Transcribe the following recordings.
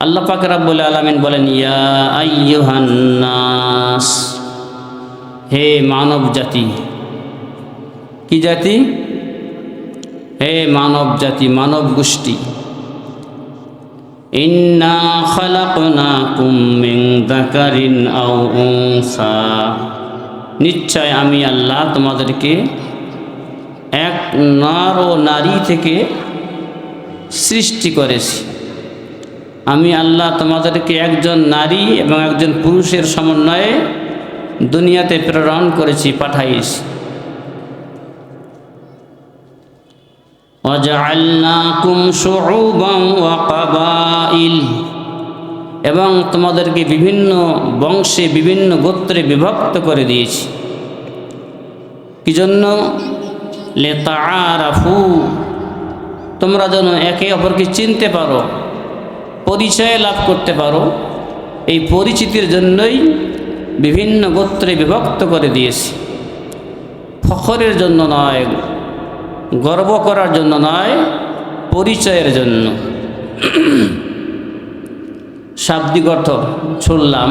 আল্লাহ পাক রাব্বুল আলামিন বলেন, ইয়া আইয়ুহান্নাস, হে মানব জাতি। কি জাতি? হে মানব জাতি, মানব গোষ্ঠী। ইন্না খালাকনাকুম মিন যাকারিন আও উনসা। নিশ্চয় আমি আল্লাহ তোমাদেরকে এক নর ও নারী থেকে সৃষ্টি করেছি। আমি আল্লাহ তোমাদেরকে একজন নারী এবং একজন পুরুষের সমন্বয়ে দুনিয়াতে প্রেরণ করেছি পাঠাইছি وجعلناكم شعوبا وقبائل এবং তোমাদেরকে বিভিন্ন বংশে বিভিন্ন গোত্রে বিভক্ত করে দিয়েছি কি জন্য লেতারাফু তোমরা যেন একে অপরকে চিনতে পারো পরিচয় লাভ করতে পারো, এই পরিচিতির জন্যই বিভিন্ন গোত্রে বিভক্ত করে দিয়েছি। ফখরের জন্য নয়, গর্ব করার জন্য নয়, পরিচয়ের জন্য। শাব্দিক অর্থ শুনলাম।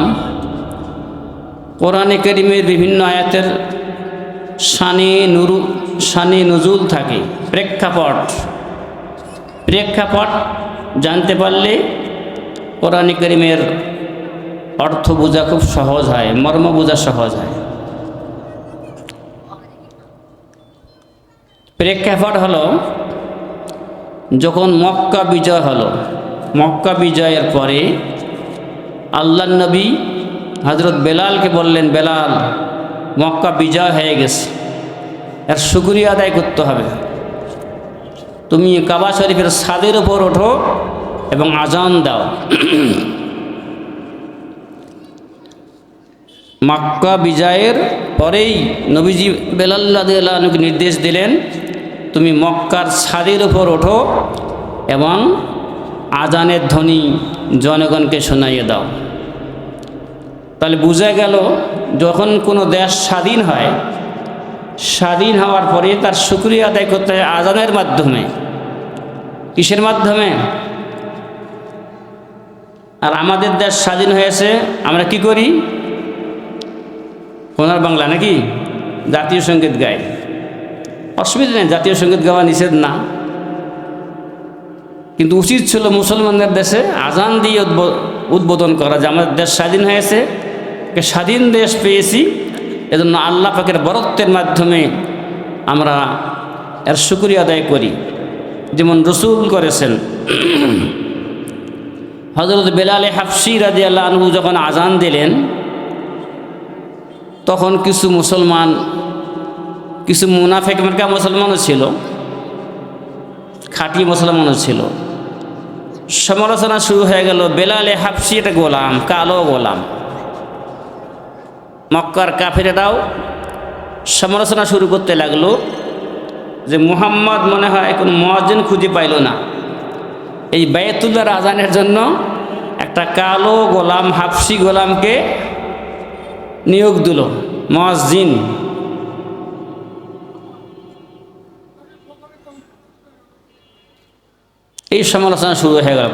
কোরআনে করিমের বিভিন্ন আয়াতের সানে নুরু সানে নজুল থাকে, প্রেক্ষাপট। প্রেক্ষাপট জানতে পারলে কোরআন করিমের অর্থ বোঝা খুব সহজ হয়, মর্ম বোঝা সহজ হয়। প্রেক্ষাপট হলো, যখন মক্কা বিজয় হলো, মক্কা বিজয়ের পরে আল্লাহ নবী হজরত বেলালকে বললেন, বেলাল, মক্কা বিজয় হয়ে গেছে। এর শুক্রিয়া আদায় করতে হবে। তুমি কাবা শরীফের ছাদের ওপর ওঠো এবং আজান দাও। মক্কা বিজয়ের পরেই নবীজি বেলাল্লাহকে নির্দেশ দিলেন, তুমি মক্কার ছাদের ওপর ওঠো এবং আজানের ধ্বনি জনগণকে শোনাইয়ে দাও। তাহলে বোঝা গেল, যখন কোনো দেশ স্বাধীন হয়, স্বাধীন হওয়ার পরে তার সুক্রিয়া আদায় করতে হয় আজানের মাধ্যমে। কিসের মাধ্যমে? আর আমাদের দেশ স্বাধীন হয়েছে, আমরা কি করি? সোনার বাংলা নাকি? জাতীয় সংগীত গাই। অসুবিধা নেই, জাতীয় সংগীত গাওয়া নিষেধ না। কিন্তু উচিত ছিল মুসলমানদের দেশে আজান দিয়ে উদ্বোধন করা যে আমাদের দেশ স্বাধীন হয়েছে স্বাধীন দেশ পেয়েছি, এজন্য আল্লাহ পাকের বরত্বের মাধ্যমে আমরা এর শুক্রিয়া আদায় করি। যেমন রসুল করেছেন হজরত বেলালে হাফসি রাজি আল্লাহ যখন আজান দিলেন, তখন কিছু মুসলমান, কিছু মুনাফেক মার্কা মুসলমানও ছিল, খাঁটি মুসলমানও ছিল। সমালোচনা শুরু হয়ে গেল, বেলালে হাফসি এটা গোলাম, কালো গোলাম। মক্কার কাফেরেরাও সমালোচনা শুরু করতে লাগল যে মুহাম্মদ মনে হয় কোনো মহাজন খুঁজে পাইল না। এই বায়তুল্লার আজানের জন্য একটা কালো গোলাম, হাফসি গোলামকে নিয়োগ দিল মসজিন এই সমালোচনা শুরু হয়ে গেল।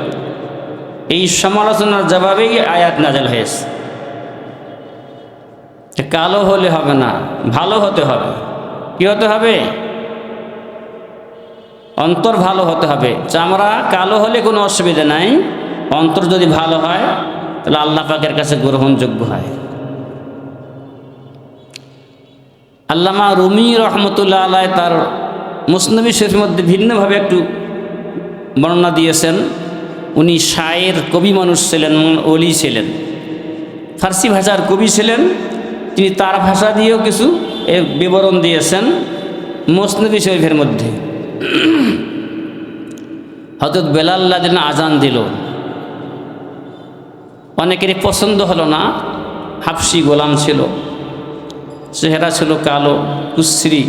এই সমালোচনার জবাবেই আয়াত নাজেল হয়েছে। কালো হলে হবে না, ভালো হতে হবে। কি হতে হবে? অন্তর ভালো হতে হবে। চামড়া কালো হলে কোনো অসুবিধা নাই। অন্তর যদি ভালো হয়, তাহলে আল্লাহ পাকের কাছে গ্রহণযোগ্য হয়। আল্লামা রুমি রহমতুল্লাহ আলাই তার মুসনবী শরীফের মধ্যে ভিন্নভাবে একটু বর্ণনা দিয়েছেন। উনি শায়ের কবি মানুষ ছিলেন অলি ছিলেন। ফার্সি ভাষার কবি ছিলেন। তিনি তার ভাষা দিয়েও কিছু বিবরণ দিয়েছেন মুসনবী শরীফের মধ্যে। হজরত বেলাল্লা যেন আজান দিল। অনেকেরই পছন্দ হলো না, হাফসি গোলাম ছিল, চেহারা ছিল কালো, কুশ্রী।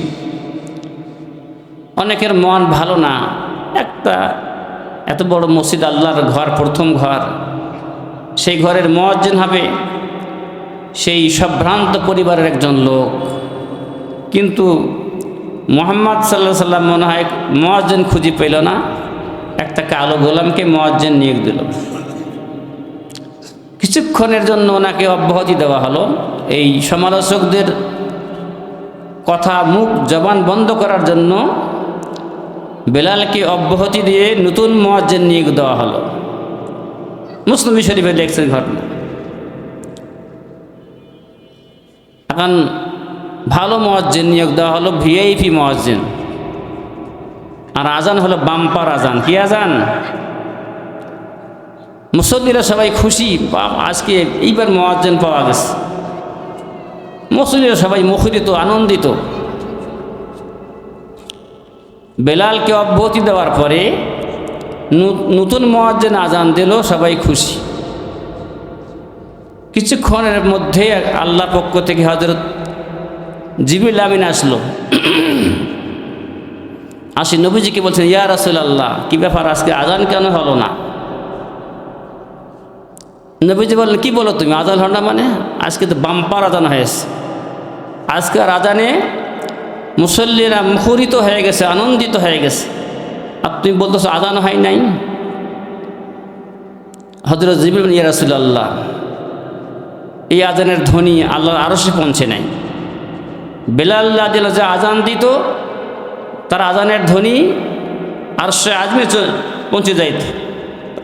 অনেকের মন ভালো না, একটা এত বড় মসজিদ আল্লাহর ঘর, প্রথম ঘর। সেই ঘরের মজ্জিন হবে সেই সম্ভ্রান্ত পরিবারের একজন লোক। কিন্তু মোহাম্মদ সাল্লাহ সাল্লাম মনে হয় মহাজন খুঁজে পেল না। একটা কালো গোলামকে মহাজন নিয়োগ দিল। কিছুক্ষণের জন্য ওনাকে অব্যাহতি দেওয়া হলো। এই সমালোচকদের কথা মুখ জবান বন্ধ করার জন্য বেলালকে অব্যাহতি দিয়ে নতুন মজ্জেন নিয়োগ দেওয়া হলো। মুসলিম শরীফে দেখছেন ঘটনা। এখন ভালো মজ্জেন নিয়োগ দেওয়া হলো ভিআইপি মজ্জেন আর আজান হলো বাম্পার আজান। কি আজান? মুসল্লিরা সবাই খুশি আজকে এইবার মহাজ্জেন পাওয়া গেছে। মুসল্লিরা সবাই মুখরিত, আনন্দিত। বেলালকে অব্যাহতি দেওয়ার পরে নতুন মহাজ্জেন আজান দিল, সবাই খুশি। কিছুক্ষণের মধ্যে আল্লাহ পক্ষ থেকে হজরত জিবিল আমিন আসলো। আসি, নবীজিকে বলছেন, ইয়া রাসুল আল্লাহ কী ব্যাপার? আজকে আজান কেন হলো না? নবীজি বললেন, কি বলো তুমি? আজান হল না মানে? আজকে তো বাম্পার আজান হয়েছে। আজকে আর আজানে মুসল্লিরা মুখরিত হয়ে গেছে, আনন্দিত হয়ে গেছে। আর তুমি বলতেছো আজান হয় নাই? হজরত জিবিল ইয়া রাসুল আল্লাহ এই আজানের ধ্বনি আল্লাহর সে পৌঁছে নাই। বেলাল্লাহ দিল যে আজান দিত, তার আজানের ধ্বনি আর সে আজমে পৌঁছে যাইত।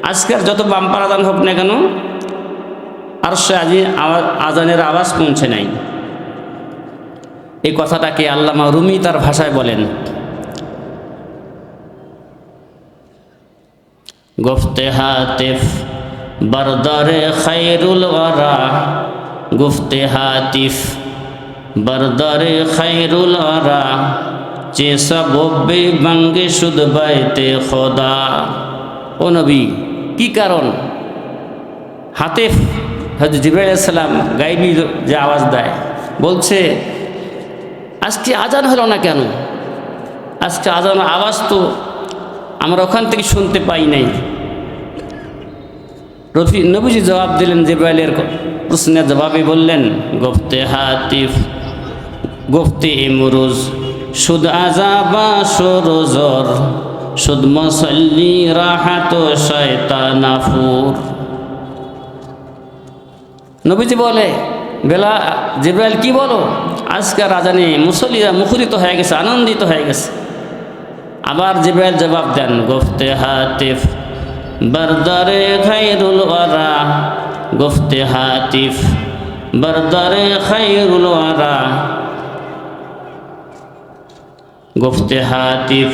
আজকের যত বাম্পার আজান হোক না কেন, আর সে আজি আজানের আওয়াজ পৌঁছে নাই। এই কথাটাকে আল্লামা রুমি তার ভাষায় বলেন, গুফতে হাতিফ, বরদরে খাইরুল গুফতে হাতিফ বরদরে খাইরুল ওয়ারা চে সববে বঙ্গে সুদ বাইতে খোদা। ও নবী, কি কারণ? হাতেফ হজরত জিব্রাইল সালাম গাইবি যে আওয়াজ দেয়, বলছে, আজকে আজান হলো না কেন? আজকে আজান আওয়াজ তো আমরা ওখান থেকে শুনতে পাই নাই। রফি, নবীজি জবাব দিলেন, জিব্রাইলের প্রশ্নের জবাবে বললেন, গফতে হাতিফ গফতে ইমরুজ, সুদ আজাবা সরোজর সুদ মসল্লি রাহাত শয়তানাফুর নবীজি বলে, বেলা জিব্রাইল কি বলো? আজকে রাজানি মুসল্লিরা মুখরিত হয়ে গেছে, আনন্দিত হয়ে গেছে। আবার জিব্রাইল জবাব দেন, গুফতে হাতিফ, বরদারে খাইরুল ওয়ারা। গুফতে হাতিফ, বরদারে খাইরুল ওয়ারা। গুফতে হাতিফ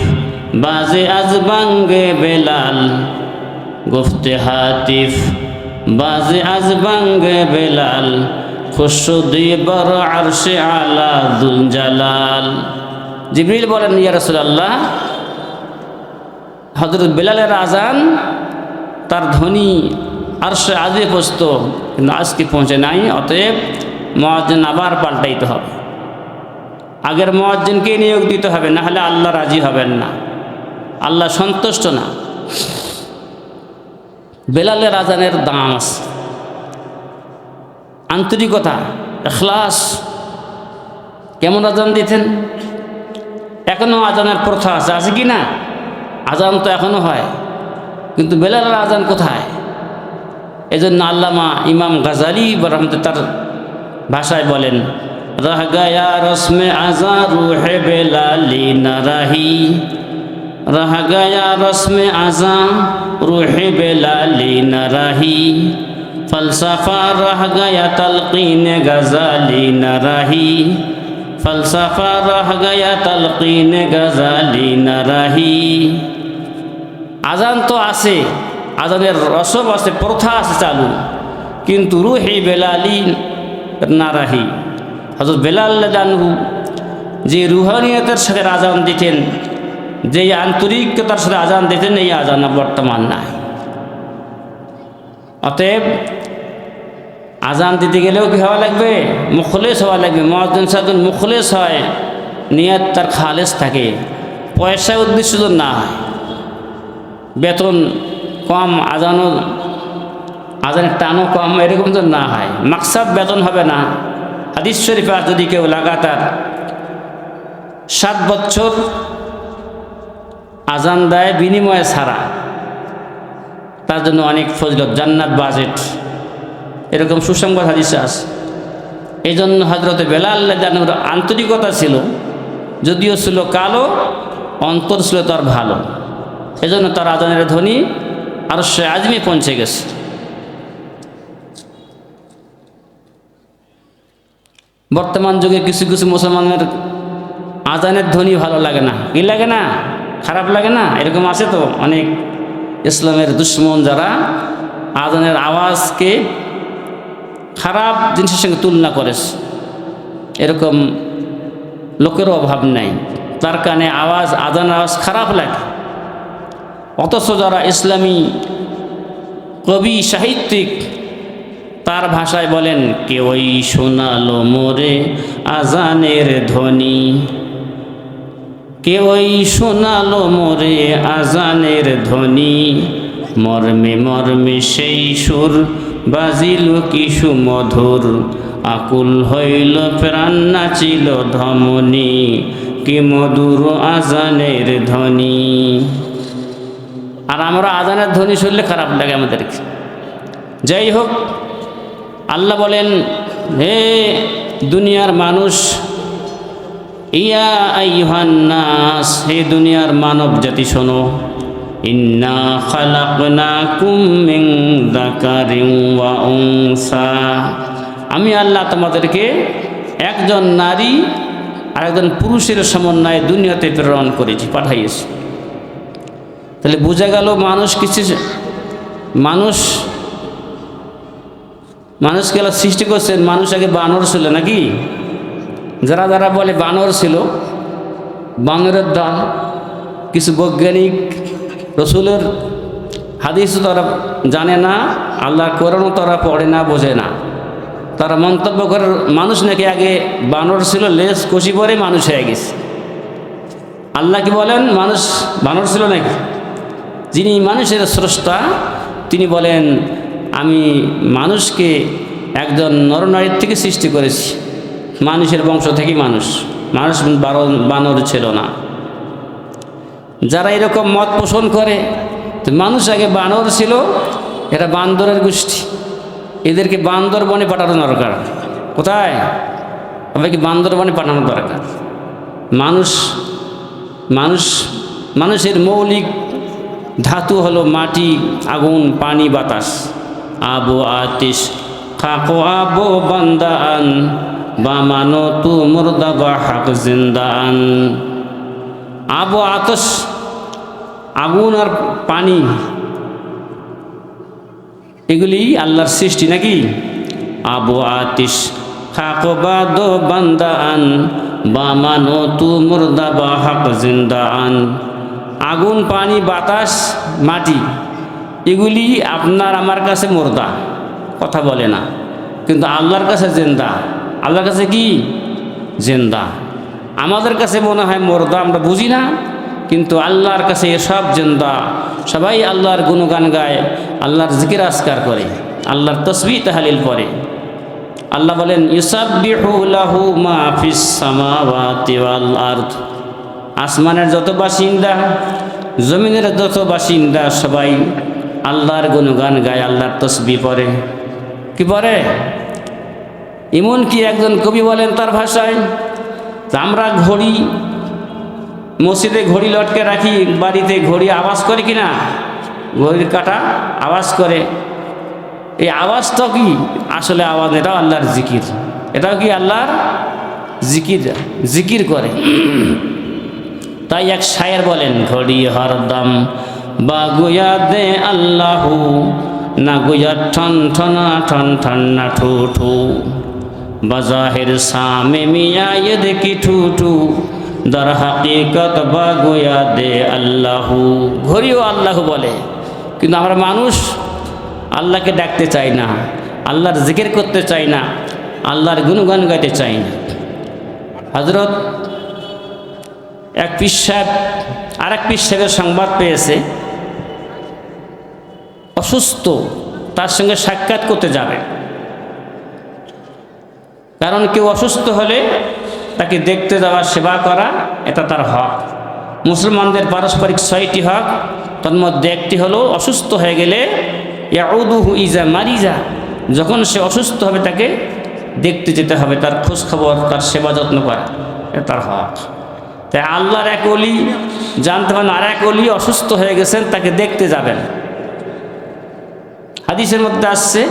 বাজে আজ বাঙ্গে বেলাল। গুফতে হাতিফ বাজে আজ বাঙ্গে বেলাল। খুশুদি বড় আরশে আলা দুল জালাল জিবরিল বলেন, ইয়া রাসূলুল্লাহ, হযরত বেলালের আজান তার ধ্বনি আরশে আজে পৌঁছত, কিন্তু আজকে পৌঁছে নাই, অতএব মুয়াজ্জিন আবার পাল্টাইতে হবে। আগের মুয়াজ্জিনকে নিয়োগ দিতে হবে, না হলে আল্লাহ রাজি হবেন না। আল্লাহ সন্তুষ্ট না। বেলালের আজানের দাম আছে আন্তরিকতা, এখলাস। কেমন আজান দিতেন? এখনও আজানের প্রথা আছে আছে কি না? আজান তো এখনও হয়। কিন্তু বেলালের আজান কোথায়? এজন্য আল্লামা ইমাম গাজালি রহমতে তার ভাষায় বলেন رہ گیا رسم ازاں روح بلالی نہ رہی رہ گیا رسم ازاں روح بلالی نہ رہی فلسفہ رہ گیا تلقین غزالی نہ رہی فلسفہ رہ گیا تلقین غزالی نہ رہی আজান তো আছে আজানের রসব আছে প্রথা আছে চালু কিন্তু রুহে বেলালি নারাহি হজরত বেলাল জানহু যে রুহানিয়তের সাথে আজান দিতেন, যে আন্তরিকতার সাথে আজান দিতেন, এই আজান বর্তমান নাই। অতএব আজান দিতে গেলেও কি হওয়া লাগবে? মুখলেস হওয়া লাগবে। মহাজন সাদুল মুখলেস হয়, নিয়ত তার খালেস থাকে। পয়সা উদ্দেশ্য তো না হয় বেতন কম আজানও আজানের টানও কম, এরকম তো না হয় মাকসাদ বেতন হবে না। হাদিস শরীফা যদি কেউ লাগাতার সাত বছর আজান দেয় বিনিময়ে ছাড়া তার জন্য অনেক ফজলত, জান্নাত বাজেট। এরকম সুসংবাদ হাদিসে আছে। এই জন্য হজরত বেলাল জানুর আন্তরিকতা ছিল, যদিও ছিল কালো, অন্তর ছিল তার ভালো। এজন্য তার আজানের ধ্বনি আর সে আজমে পৌঁছে গেছে। বর্তমান যুগে কিছু কিছু মুসলমানের আজানের ধ্বনি ভালো লাগে না। কি লাগে না? খারাপ লাগে না? এরকম আছে তো অনেক ইসলামের দুশ্মন যারা আজানের আওয়াজকে খারাপ জিনিসের সঙ্গে তুলনা করেছে এরকম লোকেরও অভাব নাই। তার কানে আওয়াজ, আজানের আওয়াজ খারাপ লাগে। অথচ যারা ইসলামী কবি, সাহিত্যিক তার ভাষায় বলেন, কেউই শোনালো মোরে আজানের ধ্বনি। কেউই শোনালো মোরে আজানের ধ্বনি। মর্মে মর্মে সেই সুর বাজিল কিশু মধুর। আকুল হইল প্রাণ নাচিল ধমনি। কি মধুর আজানের ধ্বনি। আর আমরা আজানের ধ্বনি শুনলে খারাপ লাগে আমাদেরকে। যাই হোক আল্লাহ বলেন, হে দুনিয়ার মানুষ, ইয়া আইহান্নাস হে দুনিয়ার মানব জাতি শোনো, ইন্না খালাকনাকুম মিন যাকারিন ওয়া উনসা। আমি আল্লাহ তোমাদেরকে একজন নারী আর একজন পুরুষের সমন্বয়ে দুনিয়াতে প্রেরণ করেছি, পাঠাইয়েছি। তাহলে বোঝা গেল মানুষ কিছু, মানুষ মানুষকে আল্লাহ সৃষ্টি করছেন, মানুষ আগে বানর ছিল নাকি? যারা যারা বলে বানর ছিল, বানরের দাম কিছু বৈজ্ঞানিক, রসুলের হাদিস তারা জানে না, আল্লাহর কোরআনও তারা পড়ে না, বোঝে না। তারা মন্তব্য করে, মানুষ নাকি আগে বানর ছিল লেস কষি পরে মানুষ হয়ে গেছে। আল্লাহ কি বলেন, মানুষ বানর ছিল নাকি? যিনি মানুষের স্রষ্টা, তিনি বলেন আমি মানুষকে একজন নরনারীর থেকে সৃষ্টি করেছি। মানুষের বংশ থেকে মানুষ। মানুষ বানর ছিল না। যারা এরকম মত পোষণ করে, তো মানুষ আগে বানর ছিল এরা বান্দরের গোষ্ঠী। এদেরকে বান্দরবনে পাঠানো দরকার। কোথায়? সবাইকে বান্দরবনে পাঠানো দরকার। মানুষ মানুষ, মানুষের মৌলিক ধাতু হলো মাটি, আগুন, পানি, বাতাস। আবু আতিস খাকো আবো বান্দান বামানো তু মুর্দা বা হাক জিন্দান। আবু আতস আগুন আর পানি, এগুলি আল্লাহর সৃষ্টি নাকি? আবু আতিস খাকবাদ বান্দান বামানো তু মুর্দা বা হাক জিন্দান। আগুন, পানি, বাতাস, মাটি। এগুলি আপনার আমার কাছে মোর্দা। কথা বলে না। কিন্তু আল্লাহর কাছে জেন্দা। আল্লাহর কাছে কি? জেন্দা। আমাদের কাছে মনে হয় মোর্দা, আমরা বুঝি না। কিন্তু আল্লাহর কাছে এসব জেন্দা। সবাই আল্লাহর গুণগান গায়, আল্লাহর জিকির আসকার করে, আল্লাহর তসবি তাহালিল পরে আল্লাহ বলেন মা আসমানের যত বাসিন্দা, জমিনের যত বাসিন্দা, সবাই আল্লাহর গুণগান গায়, আল্লাহর তসবি পরে কি পড়ে? এমন কি একজন কবি বলেন তার ভাষায় তা আমরা ঘড়ি মসজিদে ঘড়ি লটকে রাখি, বাড়িতে ঘড়ি আওয়াজ করে কি না ঘড়ির কাটা আওয়াজ করে। এই আওয়াজটা কি? আসলে আওয়াজ, এটাও আল্লাহর জিকির। এটাও কি আল্লাহর জিকির? জিকির করে। তাই এক শায়ের বলেন, ঘড়ি হরদম বা গুয়া দে আল্লাহু না গুয়া ঠন ঠনা ঠন ঠন না ঠু ঠু। বাজাহের সামে মিয়া ये দেখি ঠু ঠু। দর হাকিকত বা গুয়া দে আল্লাহু। ঘড়িও আল্লাহ বলে, কিন্তু আমরা মানুষ আল্লাহকে ডাকতে চাই না, আল্লাহর জিকির করতে চাই না, আল্লাহর গুণগান গাইতে চাই না। হজরত এক পীর সাহেব আর এক পীর সাহেবের সংবাদ পেয়েছে অসুস্থ, তার সঙ্গে সাক্ষাৎ করতে যাবে। কারণ কেউ অসুস্থ হলে তাকে দেখতে যাওয়া সেবা করা, এটা তার হক। মুসলমানদের পারস্পরিক ছয়টি হক তার মধ্যে একটি হলো অসুস্থ হয়ে গেলে, ইয়াউদুহু ইজা মারিজা, যখন সে অসুস্থ হবে তাকে দেখতে যেতে হবে, তার খোঁজ খবর তার সেবা যত্ন করা তার হক। তাই আল্লাহর এক অলি, জানতে পারেন আর এক অলি অসুস্থ হয়ে গেছেন, তাকে দেখতে যাবেন। হাদিসের মধ্যে আসছে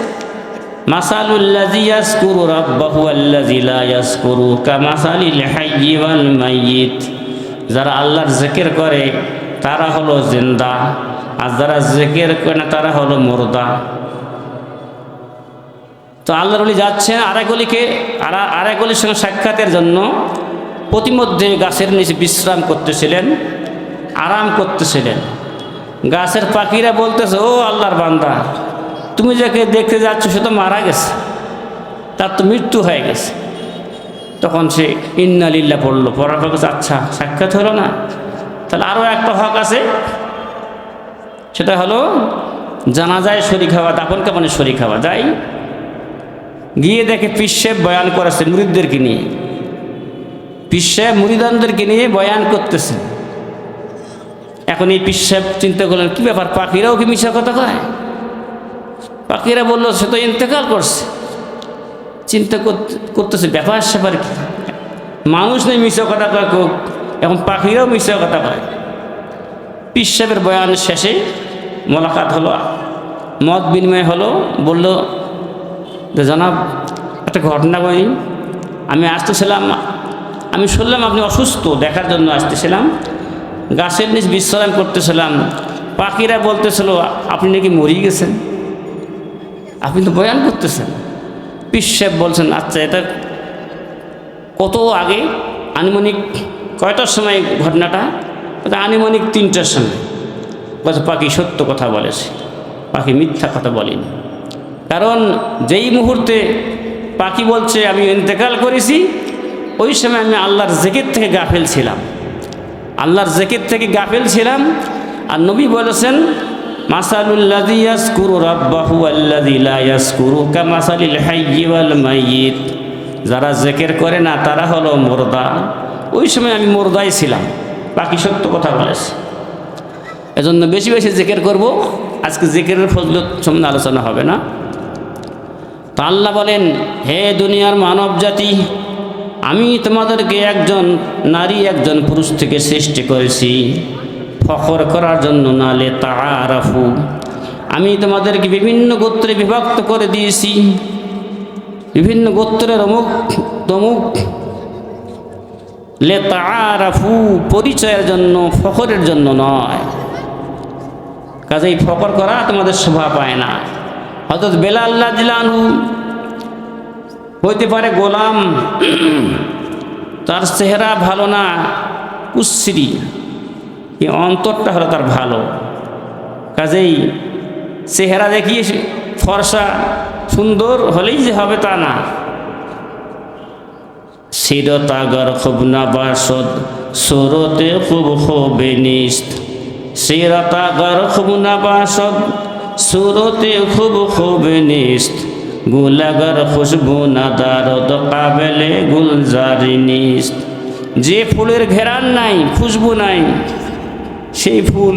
মাসালুল্লাজি ইয়াসকুরু রাব্বাহু আল্লাজি লা ইয়াসকুরু কামাসালিল হাইয়্যি ওয়াল মাইয়িত। যারা আল্লাহর জিকির করে, তারা হলো জিন্দা, আর যারা জিকির করে না, তারা হলো মুর্দা। তো আল্লাহর অলি যাচ্ছেন আরেক অলিকে, আর, আরেক অলির সঙ্গে সাক্ষাতের জন্য প্রতিমধ্যে গাছের নিচে বিশ্রাম করতেছিলেন, আরাম করতেছিলেন। গাছের পাখিরা বলতেছে, ও আল্লাহর বান্দা তুমি যাকে দেখতে যাচ্ছ, সে তো মারা গেছে। তার তো মৃত্যু হয়ে গেছে। তখন সে ইন্নালিল্লা পড়ল পড়ার পর আচ্ছা সাক্ষাৎ হলো না। তাহলে আরও একটা হক আছে। সেটা হলো জানা যায় শরীর খাওয়া দাপন কাপনের শরীর খাওয়া যায় গিয়ে দেখে পিসেব বয়ান করেছে মুরিদদেরকে নিয়ে। পিসেব মুরিদানদেরকে নিয়ে বয়ান করতেছেন এখন এই পিসেব চিন্তা করলেন, কি ব্যাপার, পাখিরাও কি মিশা কথা কয়? পাখিরা বলল, সে তো ইন্তেকাল করছে। চিন্তা করতে করতেছে, ব্যাপার স্যাপার কি? মানুষ নেই মিশা কথা কোক এখন পাখিরাও মিশা কথা কয়। পিসেবের বয়ান শেষে মোলাকাত হলো, মত বিনিময় হলো, বলল, যে জনাব, একটা ঘটনা বলি আমি আসতেছিলাম, আমি শুনলাম আপনি অসুস্থ, দেখার জন্য আসতেছিলাম। গাছের নিচ বিশ্রাম করতেছিলাম। পাখিরা বলতেছিল, আপনি নাকি মরিয়ে গেছেন? আপনি তো বয়ান করতেছেন। পিসেব বলছেন আচ্ছা এটা কত আগে? আনুমানিক কয়টার সময় ঘটনাটা? আনুমানিক তিনটার সময়। বলছে, পাখি সত্য কথা বলেছে, পাখি মিথ্যা কথা বলেনি। কারণ যেই মুহূর্তে পাখি বলছে, আমি ইন্তেকাল করেছি, ওই সময় আমি আল্লাহর জেকের থেকে গাফেল ছিলাম। আল্লাহর জেকের থেকে গাফেল ছিলাম, আর নবী বলেছেন মাসালুল্লাদি ইয়াসকুরু রাব্বাহু আল্লাযী লা ইয়াসকুরু কামাসালিল হাইয়্যি ওয়াল মাইয়িত যারা জেকের করে না, তারা হলো মুর্দা। ওই সময় আমি মুর্দাই ছিলাম। বাকি সত্য কথা বলেছে। এজন্য বেশি বেশি জেকের করব। আজকে জেকেরের ফজলত সম্বন্ধে আলোচনা হবে না। তো আল্লাহ বলেন, হে দুনিয়ার মানব জাতি, আমি তোমাদেরকে একজন নারী, একজন পুরুষ থেকে সৃষ্টি করেছি। ফখর করার জন্য না নালে তারাফু আমি তোমাদেরকে বিভিন্ন গোত্রে বিভক্ত করে দিয়েছি। বিভিন্ন গোত্রের অমুক তমুক, লে তারাফু পরিচয়ের জন্য, ফখরের জন্য নয়। কাজেই ফখর করা তোমাদের শোভা পায় না। অর্থাৎ বেলাল্লা জিলানহু হইতে পারে গোলাম। তার চেহারা ভালো না কুশ্রী এই অন্তরটা হলো তার ভালো। কাজেই চেহারা দেখিয়ে ফর্সা, সুন্দর হলেই যে হবে তা না। শিরতাগর খুব নাবাসদ, সুরতে খুব হবে নিস্ত শিরতাগর খুব নাবাসদ, সুরতে খুব হবে নিস্ত গুলাগর খুশবু নাদারদ কাবেলে গুলজারি নিস্ত যে ফুলের ঘেরান নাই, খুশবু নাই সেই ফুল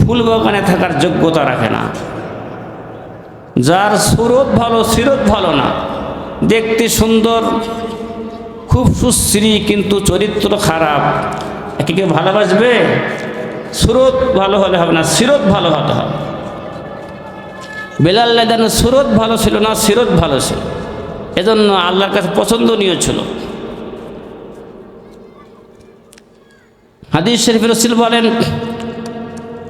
ফুল বাগানে থাকার যোগ্যতা রাখে না। যার সুরত ভালো সিরত ভালো না। দেখতে সুন্দর, খুব সুশ্রী, কিন্তু চরিত্র খারাপ। একে কেউ ভালোবাসবে? সুরত ভালো হলে হবে না সিরত ভালো হতে হবে। বেলাল্লা যেন সুরত ভালো ছিল না সিরত ভালো ছিল। এজন্য আল্লাহর কাছে পছন্দনীয় ছিল। হাদিস শরীফ রসুল বলেন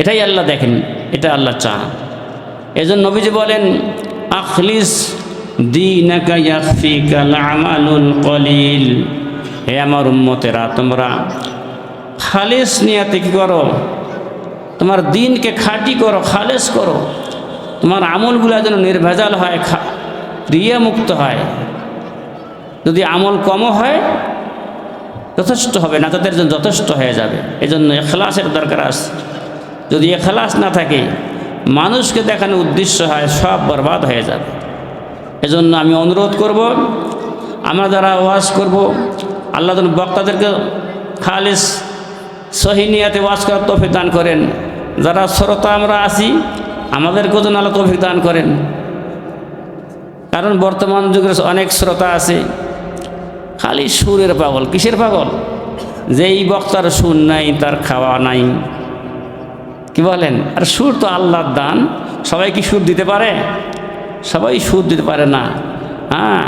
এটাই আল্লাহ দেখেন, এটা আল্লাহ চান। এজন্য নবীজি বলেন, আখলিস কলিল। হে আমার উম্মতেরা, তোমরা খালিস নিয়াতে কি করো? তোমার দিনকে খাঁটি করো, খালেস করো। তোমার আমলগুলো যেন নির্ভেজাল হয় রিয়া মুক্ত হয়। যদি আমল কমও হয়, যথেষ্ট হবে, না তাদের জন্য যথেষ্ট হয়ে যাবে। এজন্য এখলাসের দরকার আছে। যদি এখলাস না থাকে, মানুষকে দেখানোর উদ্দেশ্য হয়, সব বরবাদ হয়ে যাবে। এজন্য আমি অনুরোধ করব, আমরা যারা ওয়াজ করব, আল্লাহ বক্তাদেরকে খালিস সহিনিয়াতে ওয়াজ করার তৌফিক দান করেন। যারা শ্রোতা আমরা আছি, আমাদেরকেও যেন আল্লাহ তৌফিক দান করেন। কারণ বর্তমান যুগের অনেক শ্রোতা আছে, খালি সুরের পাগল, কিসের পাগল? যেই বক্তার সুর নাই, তার খাওয়া নাই। কি বলেন? আর সুর তো আল্লাহর দান। সবাই কি সুর দিতে পারে? সবাই সুর দিতে পারে না। হ্যাঁ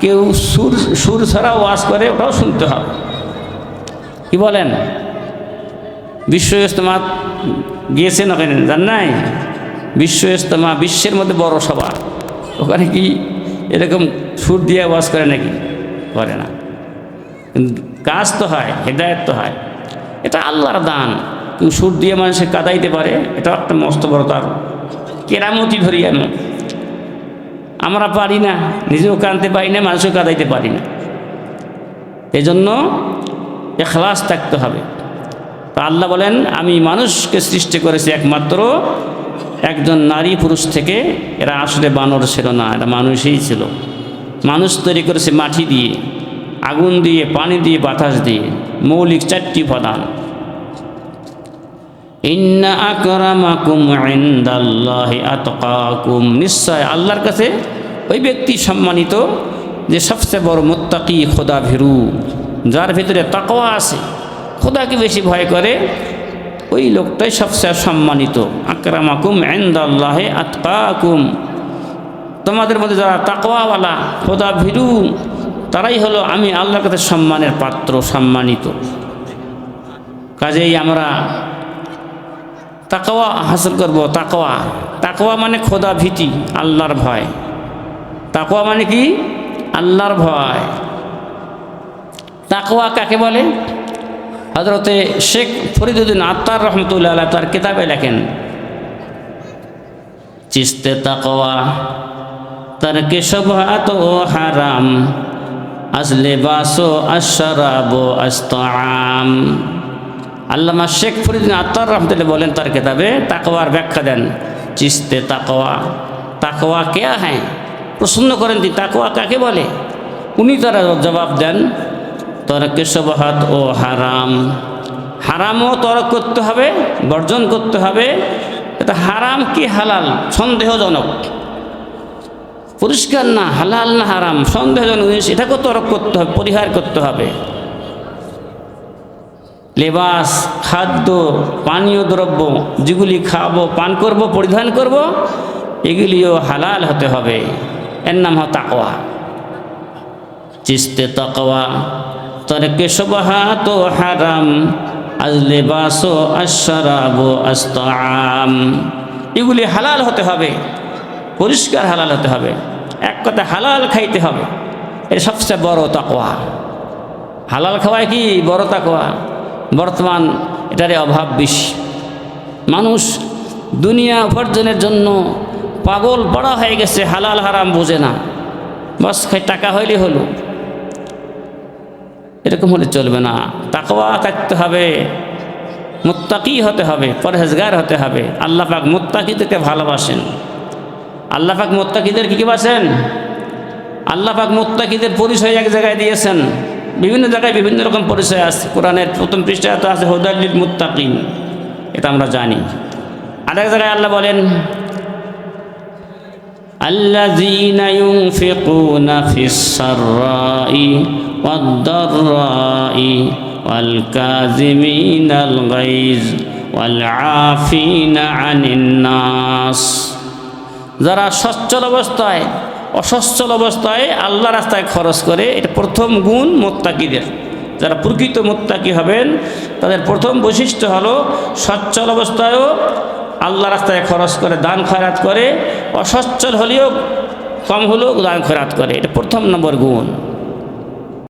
কেউ সুর সুর ছাড়া ওয়াজ করে ওটাও শুনতে হবে। কি বলেন? বিশ্ব ইজতেমা গিয়েছেন ওখানে জান নাই? বিশ্ব ইজতেমা বিশ্বের মধ্যে বড় সভা। ওখানে কি এরকম সুর দিয়ে ওয়াজ করে নাকি? করে না। কাজ তো হয়, হেদায়ত তো হয়। এটা আল্লাহর দান। কেউ সুর দিয়ে মানুষের কাদাইতে পারে, এটা একটা মস্ত বড় তার। কেরামতি ধরি আমি। আমরা পারি না, নিজেও কানতে পারি না, মানুষও কাদাইতে পারি না। এজন্য এখলাস থাকতে হবে। আল্লাহ বলেন, আমি মানুষকে সৃষ্টি করেছি একমাত্র, একজন নারী পুরুষ থেকে, এরা আসলে বানর ছিল না, এরা মানুষই ছিল। মানুষ তৈরি করেছে মাটি দিয়ে, আগুন দিয়ে, পানি দিয়ে, বাতাস দিয়ে, মৌলিক চারটি উপাদান। ইন্না আকরামাকুম ইনদাল্লাহি আতকাকুম। নিশ্চয় আল্লাহর কাছে ওই ব্যক্তি সম্মানিত যে সবচেয়ে বড় মোত্তাকি খোদা ভীরু যার ভিতরে তাকওয়া আছে। খোদাকে বেশি ভয় করে ওই লোকটাই সবচেয়ে সম্মানিত। আকরামাকুম ইনদাল্লাহি আতকাকুম। তোমাদের মধ্যে যারা তাকওয়াওয়ালা খোদা ভীরু তারাই হলো আমি আল্লাহর কাছে সম্মানের পাত্র, সম্মানিত। কাজেই আমরা তাকওয়া, হাসিল করব, তাকওয়া। তাকওয়া মানে খোদা, ভীতি, আল্লাহর ভয়। তাকওয়া মানে কি? আল্লাহর ভয়। তাকওয়া কাকে বলে? হজরতে শেখ ফরিদুদ্দিন আত্মার রহমতুল্লাহ আল্লাহ তার কিতাবে লেখেন, চিস্তে তাকওয়া, তার কেশবাত ও হারাম, আসলে বাসো আশরাবো আস্তাম আল্লামা শেখ ফরিদিন আত্মার রহমতুল্লাহ বলেন তার কেতাবে, তাকওয়ার ব্যাখ্যা দেন। চিস্তে তাকওয়া। তাকওয়া কে হ্যাঁ? প্রশ্ন করেন তিনি। তাকওয়া কাকে বলে? উনি তারা জবাব দেন, তরক কেশবহাত ও হারাম। হারামও তরক করতে হবে, বর্জন করতে হবে। এটা হারাম কি হালাল? সন্দেহজনক। পরিষ্কার না, হালাল না হারাম? সন্দেহজনক জিনিস, এটাকেও তরক করতে হবে, পরিহার করতে হবে। লেবাস, খাদ্য, পানীয় দ্রব্য, যেগুলি খাব, পান করব, পরিধান করব, এগুলিও হালাল হতে হবে। এর নাম হয় তাকওয়া। চিস্তে তাকওয়া, তরকে সবাহাত হারাম, আজ লেবাস আশরাব আস্তাম এগুলি হালাল হতে হবে, পরিষ্কার হালাল হতে হবে, এক কথা হালাল খাইতে হবে। এর সবচেয়ে বড় তাকওয়া। হালাল খাওয়ায় কি বড় তাকওয়া? বর্তমান এটারে অভাব বেশি মানুষ দুনিয়া উপার্জনের জন্য পাগল বড় হয়ে গেছে, হালাল হারাম বোঝে না। বস, খাই টাকা হইলে হলো। এরকম হলে চলবে না। তাকওয়া থাকতে হবে, মুত্তাকি হতে হবে, পরহেজগার হতে হবে। আল্লাহ পাক মুত্তাকিদেরকে ভালোবাসেন। আল্লাহ পাক মোত্তাকিদের কী কী বাসেন? আল্লাহ পাক মোত্তাকিদের পরিচয় এক জায়গায় দিয়েছেন। বিভিন্ন জায়গায় বিভিন্ন রকম পরিচয় আছে কোরআনের প্রথম পৃষ্ঠায় তো আছে হুদাল্লিল মুত্তাকিন এটা আমরা জানি আরেক জায়গায় আল্লাহ বলেন الذين ينفقون في السراء والضراء والكاظمين الغيظ والعافين عن الناس যারা সচ্ছল অবস্থায় অসচ্ছল অবস্থায় আল্লাহ রাস্তায় খরচ করে, এটা প্রথম গুণ মোত্তাকিদের। যারা প্রকৃত মোত্তাকি হবেন, তাদের প্রথম বৈশিষ্ট্য হলো সচ্ছল অবস্থায়ও আল্লাহ রাস্তায় খরচ করে, দান খয়রাত করে। অসচ্ছল হলেও কম হলেও দান খয়রাত করে, এটা প্রথম নম্বর গুণ।